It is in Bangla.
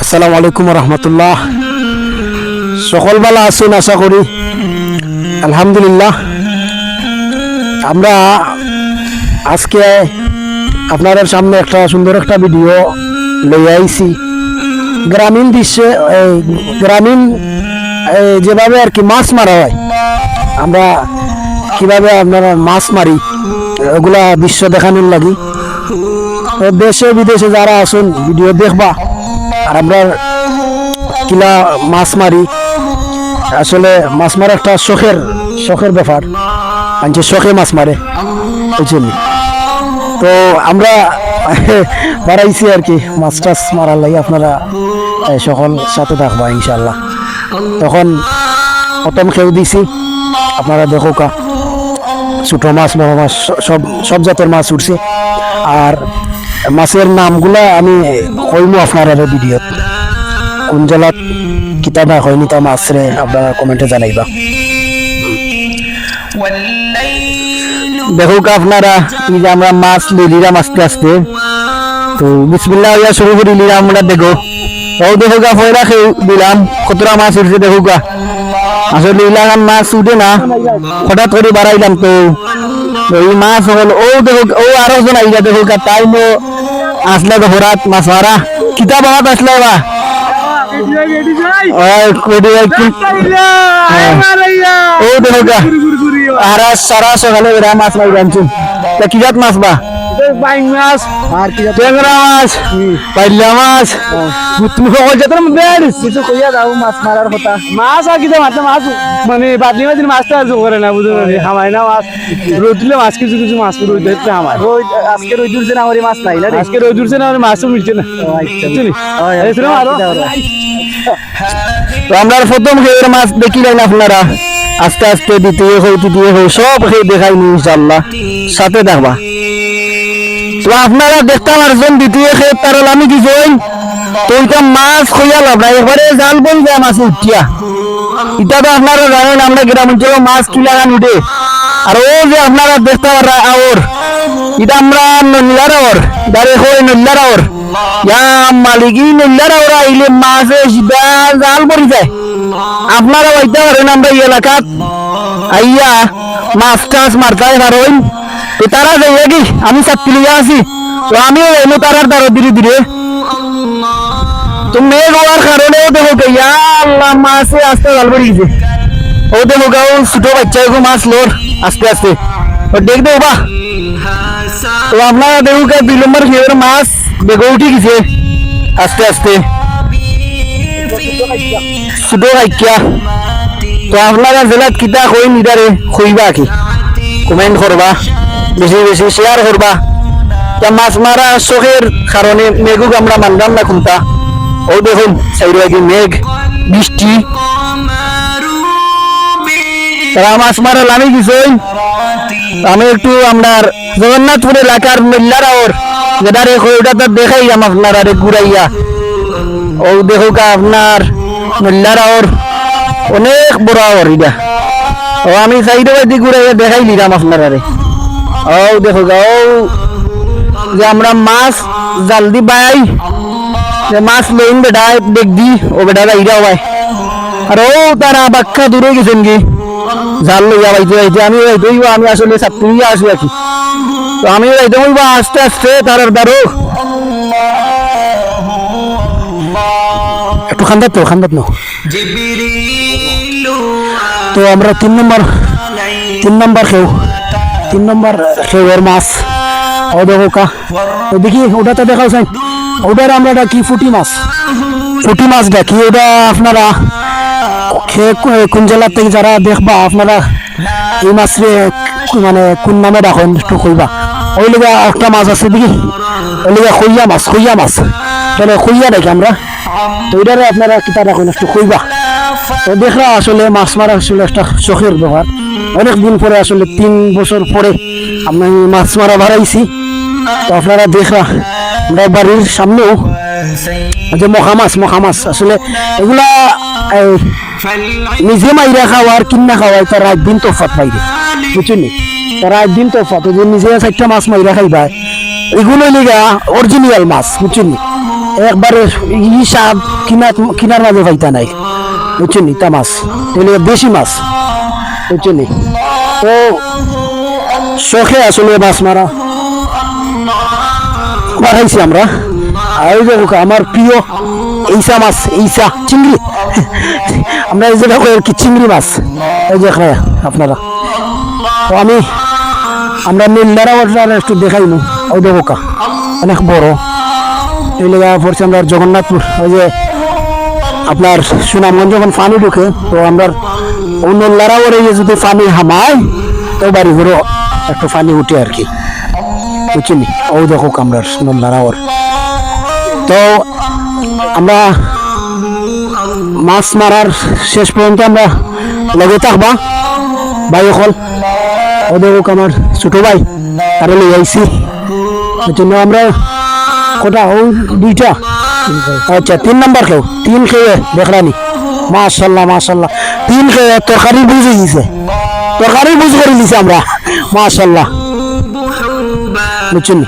আসসালামু আলাইকুম রহমতুল্লাহ। সকল ভালো আছেন আশা করি। আলহামদুলিল্লাহ। আমরা আজকে আপনাদের সামনে একটা সুন্দর একটা ভিডিও লই আইছি। গ্রামীণ দৃশ্যে গ্রামীণ যেভাবে আর কি মাছ মারা হয়, আমরা কীভাবে আপনারা মাছ মারি ওগুলা বিশ্ব দেখানোর লাগি। দেশে বিদেশে যারা আসুন ভিডিও দেখবা। আর আমরা কিলা মাছ মারি। আসলে মাছ মারা একটা শখের শখের ব্যাপার। মানুষের শখে মাছ মারে। বুঝছেন তো আমরা বাড়াইছি আর কি, মাছ টাছ মারার লাগে আপনারা সকল সাথে থাকবা ইনশাল্লাহ তখন প্রথম খেউ দিছি, আপনারা দেখো কা, ছোটো মাছ, বড় মাছ সব সব জাতের মাছ উঠছে। আর মাছের নামগুলা আমি কইমু আপনারা ভিডিওত। কোন জেলাত কিতাবা হয়নি তা মাছ রে আপনারা কমেন্টে জানাইবা। দেখো কা আপনারা, এই যে আমরা মাছ লিলিরাম আস্তে আস্তে। তো বিসমিল্লাহ শুরু করি, লিরাম আমরা দেখো। ও দেখো গা ফয়রা খেয়ে দিলাম কতটা মাছ উঠছে দেখো গা আসলে ইলাকার মাছ উঠে না হঠাৎ করে বাড়াইলাম তো তো এই মাছ হল ও দেখো ও আরও জন আইলা দেখো গা তাই মো আসলে তো হরাত মাছ মারা কিতাব হাত আসলে বা ও দেখো গা আরা সারা সকালে মাছ মারি আনছুন তা কি জাত মাছ বা আর কি ট্যাংরা মাছ পাইলা মাছ তুমি সকল জাতের মধ্যে কিছু কইয়া যাও মাছ মারার কথা। মাছ আর কিতা মারতে মাছ? মানে বাদলি মাঝে মাছটা আর করে না বুঝলো না হামাই না মাছ। রোদ দিলে মাছ কিছু কিছু মাছ রোদ দিতে হামাই। রোদ আজকে রোদ উঠছে না আমার মাছ নাই না আজকে রোদ উঠছে না আর মাছও মিলছে না। বুঝলি এসে আরও। তো আমরা প্রথম খেয়ের মাছ দেখি নাই না আপনারা? আস্তে আস্তে দ্বিতীয় হই তৃতীয় হই সব খেয়ে দেখাই নি ইনশাল্লাহ সাথে দেখবা। তো আপনারা দেখতে পারছেন দ্বিতীয় খেয়ে তার আমি কি ওইটা মাছ খইয়া লাভ না একবারে জাল বন যায় মাছ উঠিয়া। এটা তো আপনারা জানেন, আমরা গ্রাম অঞ্চলে মাছ কি লাগান উঠে আর ও যে আপনারা দেখতে পারা আওর, এটা আমরা নল্লার আওর। দাঁড়িয়ে হই নল্লার আওর। ইয়া মালিকি নল্লার আওর, আইলে মাছে সিধা জাল পড়ি যায়। আপনারা হইতে পারেন, আমরা এলাকাত। আইয়া মাছ টাছ মারতে পারেন তো তারা যাইয়া কি? আমি চাকরি লিয়া আছি। তো আমিও এলো তারার দ্বারা ধীরে ধীরে। তো মেঘ হওয়ার কারণেও দেখো ইয়া আল্লাহ, মাছে আস্তে জাল পড়ে গেছে। ও দেখো গা ও ছোট বাচ্চা এগো মাছ লোর, আস্তে আস্তে। ও দেখ দেও বা। তো আপনারা দেখো কে দুই নম্বর খেয়ের মাছ দেখো উঠে গেছে। আস্তে আস্তে। ছোট বাচ্চা। তো আপনারা জেলাত কিতা কই নিদারে কইবা কি? কমেন্ট করবা। বেশি বেশি শেয়ার করবা। মাছ মারা শখের কারণে মেঘুক আমরা মানলাম না খুঁটা ও দেখুন সাইড মেঘ, বৃষ্টি। তারা মাছ মারা লামি গেছে। আমি একটু আপনার জগন্নাথপুর এলাকার মিল্লার ওর যেটা রেখো ওটা তো দেখাইলাম আপনার আরে ঘুরাইয়া ও দেখো আপনার মিল্লার ওর অনেক বড় ওর এটা ও আমি সাইডে ঘুরাইয়া দেখাই দিলাম আপনার আরে ও দেখো গা ও যে আমরা মাছ জাল দি বাই যে মাছ লইন বেটা দেখ দি ও বেটা ইরা হয় আর ও তারা বাক্কা দূরে গেছেন কি জাল লইয়া বাইতে বাইতে আমি বাইতে হইব আমি আসলে ছাত্রী আসি আর কি। তো আমি বাইতে হইব আস্তে আস্তে তার দ্বারো একটু খান্দাত তো খান্দাত নো তো আমরা তিন নম্বর তিন নম্বর খেউ তিন নম্বর খেউয়ের মাছ। ও দেখো কা। দেখি, ওটা তো দেখাও সাই ওটার আমরা এটা কি ফুটি মাছ? ফুটি মাছ দেখি, ওটা আপনারা কোন জেলার থেকে যারা দেখবা, আপনারা এই মাছ মানে কোন নামে রাখেন, একটু কইবা। ওই লেগে একটা মাছ আছে, দেখি। ওই লেগে খইয়া মাছ খইয়া মাছ। তাহলে খইয়া দেখি আমরা? তো ওইটারে আপনারা কিতা রাখেন, একটু কইবা। তো দেখরা আসলে মাছ মারা আসলে একটা শখের ব্যাপার। অনেক দিন পরে আসলে, তিন বছর পরে আমি মাছ মারা বাড়াইছি। তো আপনারা দেখরা আমরা বাড়ির সামনেও যে মখা মাছ মখা মাছ আসলে এগুলা নিজে মাইরা খাওয়ার কিনা খাওয়াই তার রাত দিন তোফাত পাইবে বুঝছেন তার রাত দিন তোফাত যে নিজে চারটা মাছ মাইরা খাইবা, এগুলো লিগা অরিজিনাল মাছ, বুঝছেন একবারে ই সাপ কিনার কিনার মাঝে পাইতা নাই, বুঝছেন তা মাছ দেশি মাছ। বুঝছেন তো শখে আসলে মাছ মারা মারাইছি আমরা। আর এই দেখো আমার প্রিয় এইসা মাছ এইসা চিংড়ি। আমরা এই যেটা কই কি চিংড়ি মাছ। এই যে আপনারা। তো আমি, আমরা নীলদারা ওটা একটু দেখাই ওই দেখো অনেক বড়। এই লেগে পড়ছে আমরা জগন্নাথপুর ওই যে আপনার সুনামগঞ্জ যখন পানি ঢুকে, তো আমরা ওই নল্লারা ওরে যদি পানি হামায় তো বাড়ি ঘুরে একটু পানি উঠে আর কি। বুঝছেন ও দেখো আমরা নল্লারা ওর। তো আমরা মাছ মারার শেষ পর্যন্ত আমরা লগে থাকবা। ভাই অকল ও দেখো আমার ছোট ভাই, তারা লই আইসি জন্য আমরা কটা? ও দুইটা। আচ্ছা তিন নাম্বার খেও তিন খেয়ে দেখলানি মাশাল্লাহ মাশাল্লাহ। তিন খেয়ে তরকারি বুঝে গেছে তরকারি বুঝ করে দিছে আমরা। মাশাল্লাহ। বুঝছেন